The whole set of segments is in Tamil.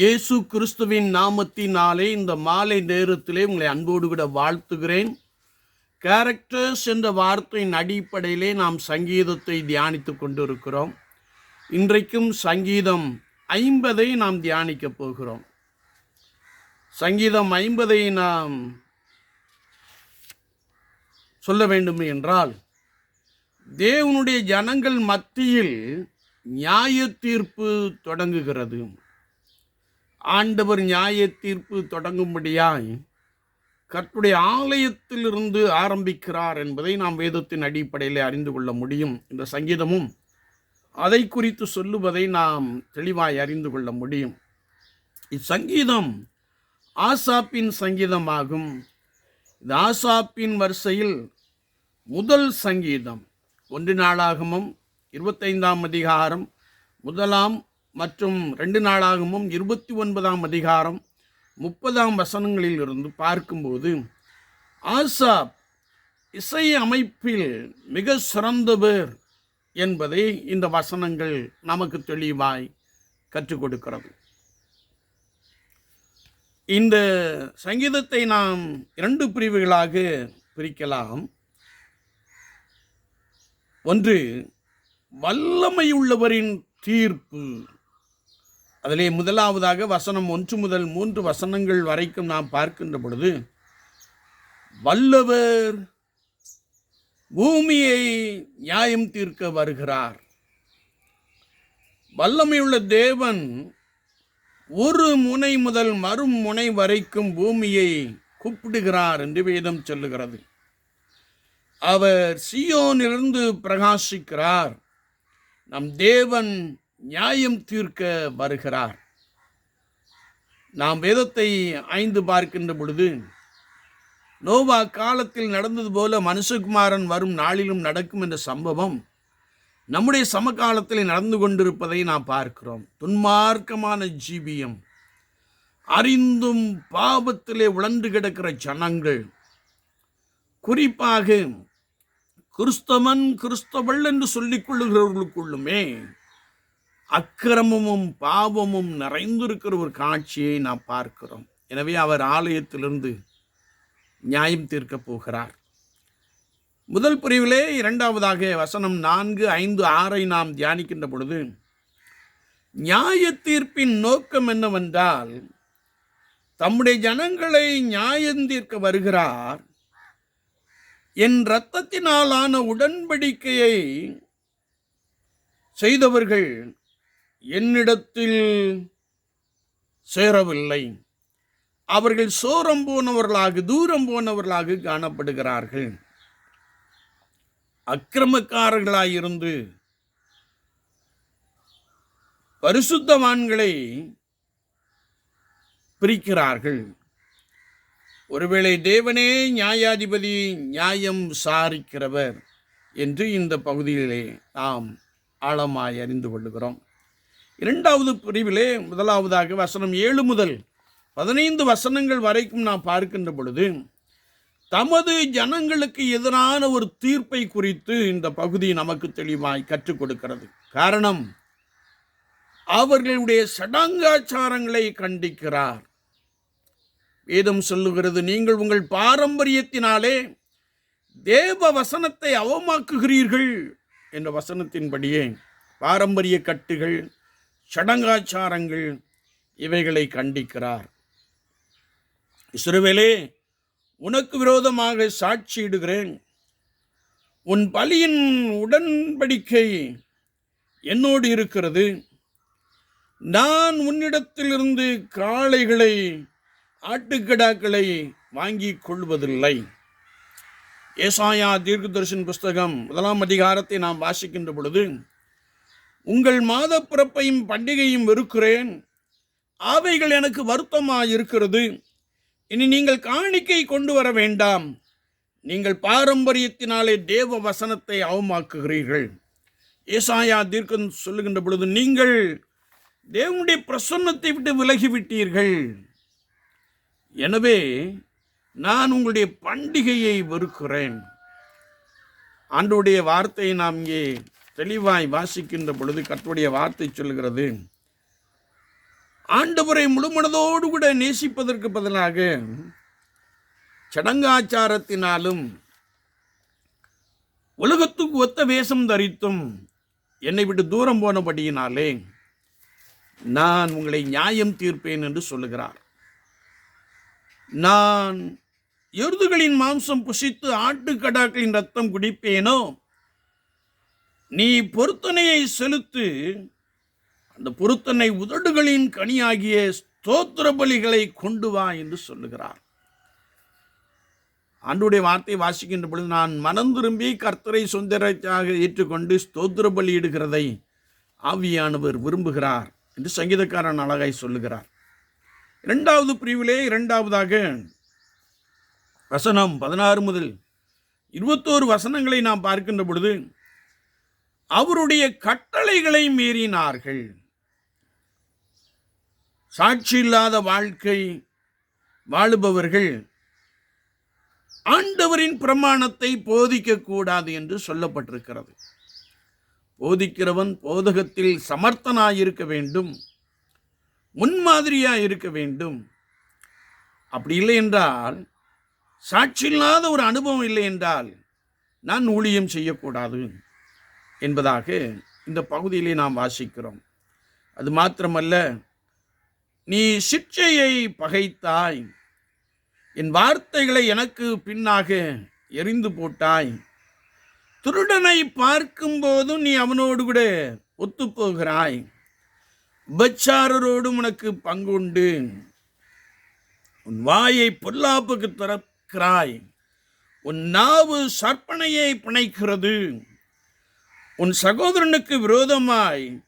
இயேசு கிறிஸ்துவின் நாமத்தினாலே இந்த மாலை நேரத்திலே உங்களை அன்போடு கூட வாழ்த்துகிறேன். கேரக்டர்ஸ் என்ற வார்த்தையின் அடிப்படையிலே நாம் சங்கீதத்தை தியானித்து கொண்டிருக்கிறோம். இன்றைக்கும் சங்கீதம் ஐம்பதை நாம் தியானிக்கப் போகிறோம். சங்கீதம் ஐம்பதை நாம் சொல்ல வேண்டும் என்றால் தேவனுடைய ஜனங்கள் மத்தியில் நியாய தீர்ப்பு தொடங்குகிறது. ஆண்டவர் நியாய தீர்ப்பு தொடங்கும்படியாய் கர்த்துடைய ஆலயத்திலிருந்து ஆரம்பிக்கிறார் என்பதை நாம் வேதத்தின் அடிப்படையில் அறிந்து கொள்ள முடியும். இந்த சங்கீதமும் அதை குறித்து சொல்லுவதை நாம் தெளிவாய் அறிந்து கொள்ள முடியும். இச்சங்கீதம் ஆசாப்பின் சங்கீதமாகும். இது ஆசாப்பின் வரிசையில் முதல் சங்கீதம். ஒன்று நாளாகமும் இருபத்தைந்தாம் அதிகாரம் முதலாம் மற்றும் ரெண்டு நாளாகமும் இருபத்தி ஒன்பதாம் அதிகாரம் முப்பதாம் வசனங்களில் இருந்து பார்க்கும்போது ஆசாப் இசை அமைப்பில் மிக சிறந்தவர் என்பதை இந்த வசனங்கள் நமக்கு தெளிவாய் கற்றுக் கொடுக்கிறது. இந்த சங்கீதத்தை நாம் இரண்டு பிரிவுகளாக பிரிக்கலாம். ஒன்று வல்லமையுள்ளவரின் தீர்ப்பு. அதிலே முதலாவதாக வசனம் ஒன்று முதல் மூன்று வசனங்கள் வரைக்கும் நாம் பார்க்கின்ற பொழுது வல்லவர் பூமியை நியாயம் தீர்க்க வருகிறார். வல்லமையுள்ள தேவன் ஒரு முனை முதல் மறுமுனை வரைக்கும் பூமியை கூப்பிடுகிறார் என்று வேதம் சொல்லுகிறது. அவர் சியோனிலிருந்து பிரகாசிக்கிறார். நம் தேவன் நியாயம் தீர்க்க வருகிறார். நாம் வேதத்தை ஐந்து பார்க்கின்ற பொழுது நோவா காலத்தில் நடந்தது போல மனுஷகுமாரன் வரும் நாளிலும் நடக்கும் என்ற சம்பவம் நம்முடைய சமகாலத்தில் நடந்து கொண்டிருப்பதை நாம் பார்க்கிறோம். துன்மார்க்கமான ஜீவியம் அறிந்தும் பாபத்திலே உழந்து கிடக்கிற ஜனங்கள் குறிப்பாக கிறிஸ்தவன் கிறிஸ்தவள் என்று சொல்லிக் கொள்ளுகிறவர்களுக்குள்ளுமே அக்கிரமமும் பாவமும் நிறைந்திருக்கிற ஒரு காட்சியை நாம் பார்க்கிறோம். எனவே அவர் ஆலயத்திலிருந்து நியாயம் தீர்க்கப் போகிறார். முதல் பிரிவிலே இரண்டாவதாக வசனம் நான்கு ஐந்து ஆறை நாம் தியானிக்கின்ற பொழுது நியாய தீர்ப்பின் நோக்கம் என்னவென்றால் தம்முடைய ஜனங்களை நியாயம் தீர்க்க வருகிறார். என் இரத்தத்தினாலான உடன்படிக்கையை செய்தவர்கள் என்னிடத்தில் சேரவில்லை. அவர்கள் சோரம் போனவர்களாக தூரம் போனவர்களாக காணப்படுகிறார்கள். அக்கிரமக்காரர்களாயிருந்து பரிசுத்தவான்களை பிரிக்கிறார்கள். ஒருவேளை தேவனே நியாயாதிபதி நியாயம் விசாரிக்கிறவர் என்று இந்த பகுதியிலே நாம் ஆழமாய் அறிந்து கொள்கிறோம் இரண்டாவது பிரிவிலே முதலாவதாக வசனம் ஏழு முதல் பதினைந்து வசனங்கள் வரைக்கும் நாம் பார்க்கின்ற பொழுது தமது ஜனங்களுக்கு எதிரான ஒரு தீர்ப்பை குறித்து இந்த பகுதி நமக்கு தெளிவாய் கற்றுக் கொடுக்கிறது. காரணம் அவர்களுடைய சடங்காச்சாரங்களை கண்டிக்கிறார். வேதம் சொல்லுகிறது நீங்கள் உங்கள் பாரம்பரியத்தினாலே தேவ வசனத்தை அவமாக்குகிறீர்கள் என்ற வசனத்தின்படியே பாரம்பரிய கட்டுகள் சடங்காச்சாரங்கள் இவைகளை கண்டிக்கிறார். இஸ்ரவேலே உனக்கு விரோதமாக சாட்சியிடுகிறேன். உன் பலியின் உடன்படிக்கை என்னோடு இருக்கிறது. நான் உன்னிடத்திலிருந்து காளைகளை ஆட்டுக்கடாக்களை வாங்கி கொள்வதில்லை. ஏசாயா தீர்க்கதர்ஷன் புஸ்தகம் முதலாம் அதிகாரத்தை நாம் வாசிக்கின்ற பொழுது உங்கள் மாத பிறப்பையும் பண்டிகையும் வெறுக்கிறேன். ஆவைகள் எனக்கு வருத்தமாக இருக்கிறது இனி நீங்கள் காணிக்கை கொண்டு வர வேண்டாம். நீங்கள் பாரம்பரியத்தினாலே தேவ வசனத்தை அவமாக்குகிறீர்கள். ஏசாயா தீர்க்கம் சொல்லுகின்ற பொழுது நீங்கள் தேவனுடைய பிரசன்னத்தை விட்டு விலகிவிட்டீர்கள். எனவே நான் உங்களுடைய பண்டிகையை வெறுக்கிறேன். ஆண்டுடைய வார்த்தையை நாம் இங்கே தெளிவாய் வாசிக்கின்ற பொழுது கற்றுடைய வார்த்தை சொல்கிறது ஆண்டவரை முழுமனதோடு கூட நேசிப்பதற்கு பதிலாக சடங்காச்சாரத்தினாலும் உலகத்துக்கு ஒத்த வேஷம் தரித்தும் என்னை விட்டு தூரம் போனபடியினாலே நான் உங்களை நியாயம் தீர்ப்பேன் என்று சொல்லுகிறார். நான் எருதுகளின் மாம்சம் புசித்து ஆட்டுக்கடாக்களின் ரத்தம் குடிப்பேனோ நீ பொருத்தனையை செலுத்து அந்த பொருத்தனை உதடுகளின் கனியாகிய ஸ்தோத்திர பலிகளை கொண்டு வா என்று சொல்லுகிறார். ஆண்டுடைய வார்த்தை வாசிக்கின்ற பொழுது நான் மனம் திரும்பி கர்த்தரை சுந்தரத்தாக ஏற்றுக்கொண்டு ஸ்தோத்திர பலியிடுகிறதை ஆவியானவர் விரும்புகிறார் என்று சங்கீதக்காரன் அழகாய் சொல்லுகிறார். இரண்டாவது பிரிவிலே இரண்டாவதாக வசனம் பதினாறு முதல் இருபத்தோரு வசனங்களை நாம் பார்க்கின்ற பொழுது அவருடைய கட்டளைகளை மீறினார்கள். சாட்சி இல்லாத வாழ்க்கை வாழுபவர்கள் ஆண்டவரின் பிரமாணத்தை போதிக்கக்கூடாது என்று சொல்லப்பட்டிருக்கிறது. போதிக்கிறவன் போதகத்தில் சமர்த்தனாயிருக்க வேண்டும் முன்மாதிரியாக இருக்க வேண்டும். அப்படி இல்லை என்றால் சாட்சி இல்லாத ஒரு அனுபவம் இல்லை என்றால் நான் ஊழியம் செய்யக்கூடாது. என்பதாக இந்த பகுதியிலே நாம் வாசிக்கிறோம். அது மாத்திரமல்ல நீ சிற்சையை பகைத்தாய் என் வார்த்தைகளை எனக்கு பின்னாக எரிந்து போட்டாய். திருடனை பார்க்கும்போதும் நீ அவனோடு கூட ஒத்துப்போகிறாய். உபச்சாரரோடும் உனக்கு பங்குண்டு. உன் வாயை பொல்லாப்புக்கு திறக்கிறாய். உன் நாவு சற்பனையை பிணைக்கிறது. உன் சகோதரனுக்கு விரோதமாய்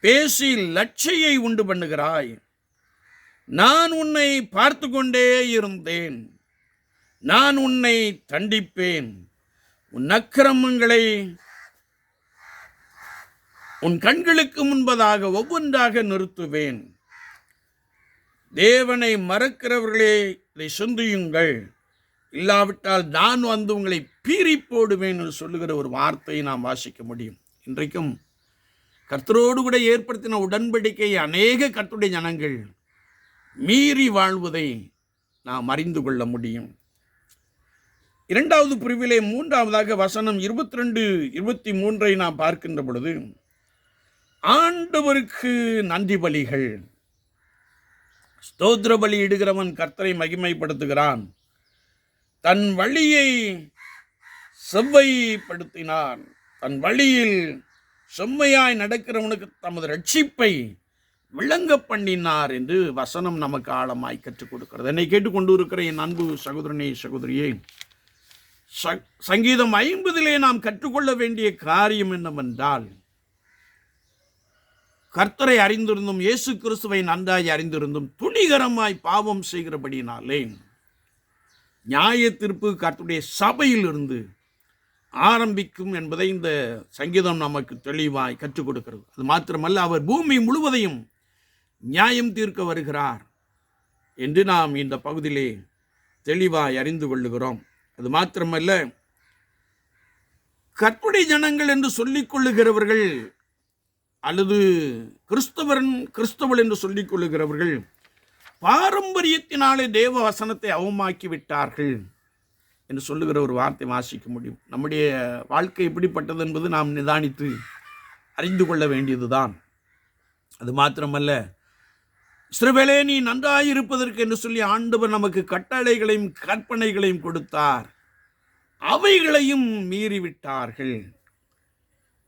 பேசி லட்சையை உண்டு பண்ணுகிறாய். நான் உன்னை பார்த்து கொண்டே இருந்தேன். நான் உன்னை தண்டிப்பேன். உன் அக்கிரமங்களை உன் கண்களுக்கு முன்பதாக ஒவ்வொன்றாக நிறுத்துவேன். தேவனை மறக்கிறவர்களே இதை சிந்தியுங்கள் இல்லாவிட்டால் நான் வந்து உங்களை பீறி போடுவேன் என்று சொல்லுகிற ஒரு வார்த்தையை நாம் வாசிக்க முடியும். இன்றைக்கும் கர்த்தரோடு கூட ஏற்படுத்தின உடன்படிக்கை அநேக கர்த்தருடைய ஜனங்கள் மீறி வாழ்வதை நாம் அறிந்து கொள்ள முடியும். இரண்டாவது பிரிவிலே மூன்றாவதாக வசனம் இருபத்தி ரெண்டு இருபத்தி மூன்றை நாம் பார்க்கின்ற பொழுது ஆண்டவருக்கு நன்றி பலிகள். ஸ்தோத்திர பலி இடுகிறவன் கர்த்தரை மகிமைப்படுத்துகிறான். தன் வழியை செவ்வைப்படுத்தினான். தன் வழியில் செம்மையாய் நடக்கிறவனுக்கு தமது ரட்சிப்பை விளங்க பண்ணினார் என்று வசனம் நமக்கு ஆழமாய் கற்றுக் கொடுக்கிறது. என்னை கேட்டுக்கொண்டு இருக்கிற என் அன்பு சகோதரனே சகோதரியே ச- சங்கீதம் ஐம்பதிலே நாம் கற்றுக்கொள்ள வேண்டிய காரியம் என்னவென்றால் கர்த்தரை அறிந்திருந்தும் இயேசு கிறிஸ்துவை நன்றாய் அறிந்திருந்தும் துணிகரமாய் பாவம் செய்கிறபடினாலே நியாய தீர்ப்பு கர்த்தருடைய சபையிலிருந்து ஆரம்பிக்கும் என்பதை இந்த சங்கீதம் நமக்கு தெளிவாய் கற்றுக் கொடுக்கிறது. அது மாத்திரமல்ல அவர் பூமி முழுவதையும் நியாயம் தீர்க்க வருகிறார் என்று நாம் இந்த பகுதியிலே தெளிவாய் அறிந்து கொள்ளுகிறோம். அது மாத்திரமல்ல கற்புடை ஜனங்கள் என்று சொல்லிக் கொள்ளுகிறவர்கள் அல்லது கிறிஸ்தவரன் கிறிஸ்தவள் என்று சொல்லிக் கொள்ளுகிறவர்கள் பாரம்பரியத்தினாலே தேவ வசனத்தை அவமாக்கி விட்டார்கள் என்று சொல்லுகிற ஒரு வார்த்தை வாசிக்க முடியும். நம்முடைய வாழ்க்கை எப்படிப்பட்டது என்பது நாம் நிதானித்து அறிந்து கொள்ள வேண்டியதுதான். அது மாத்திரமல்ல சிறுவேளே நீ நன்றாயிருப்பதற்கு என்று சொல்லி ஆண்டவர் நமக்கு கட்டளைகளையும் கற்பனைகளையும் கொடுத்தார். அவைகளையும் மீறிவிட்டார்கள்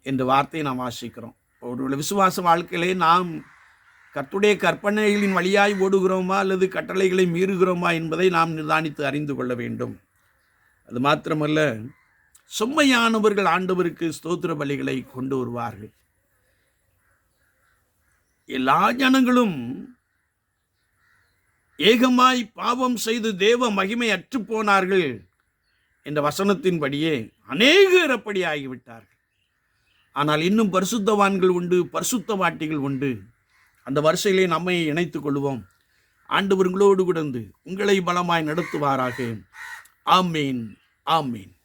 என்ற வார்த்தையை நாம் வாசிக்கிறோம். ஒரு விசுவாச வாழ்க்கையிலே நாம் கர்த்துடைய கற்பனைகளின் வழியாய் ஓடுகிறோமா அல்லது கட்டளைகளை மீறுகிறோமா என்பதை நாம் நிதானித்து அறிந்து கொள்ள வேண்டும். அது மாத்திரமல்ல செம்மையானவர்கள் ஆண்டவருக்கு ஸ்தோத்திர பலிகளை கொண்டு வருவார்கள். எல்லா ஜனங்களும் ஏகமாய் பாவம் செய்து தேவ மகிமை அற்றுப் போனார்கள் என்ற வசனத்தின்படியே அநேகர் அப்படி ஆகிவிட்டார்கள் ஆனால் இன்னும் பரிசுத்தவான்கள் உண்டு பரிசுத்தவாட்டிகள் உண்டு. அந்த வரிசையிலே நம்மை இணைத்து கொள்வோம். ஆண்டவர்களோடு கிடந்து உங்களை பலமாய் நடத்துவாராக. ஆமீன். ஆமீன்.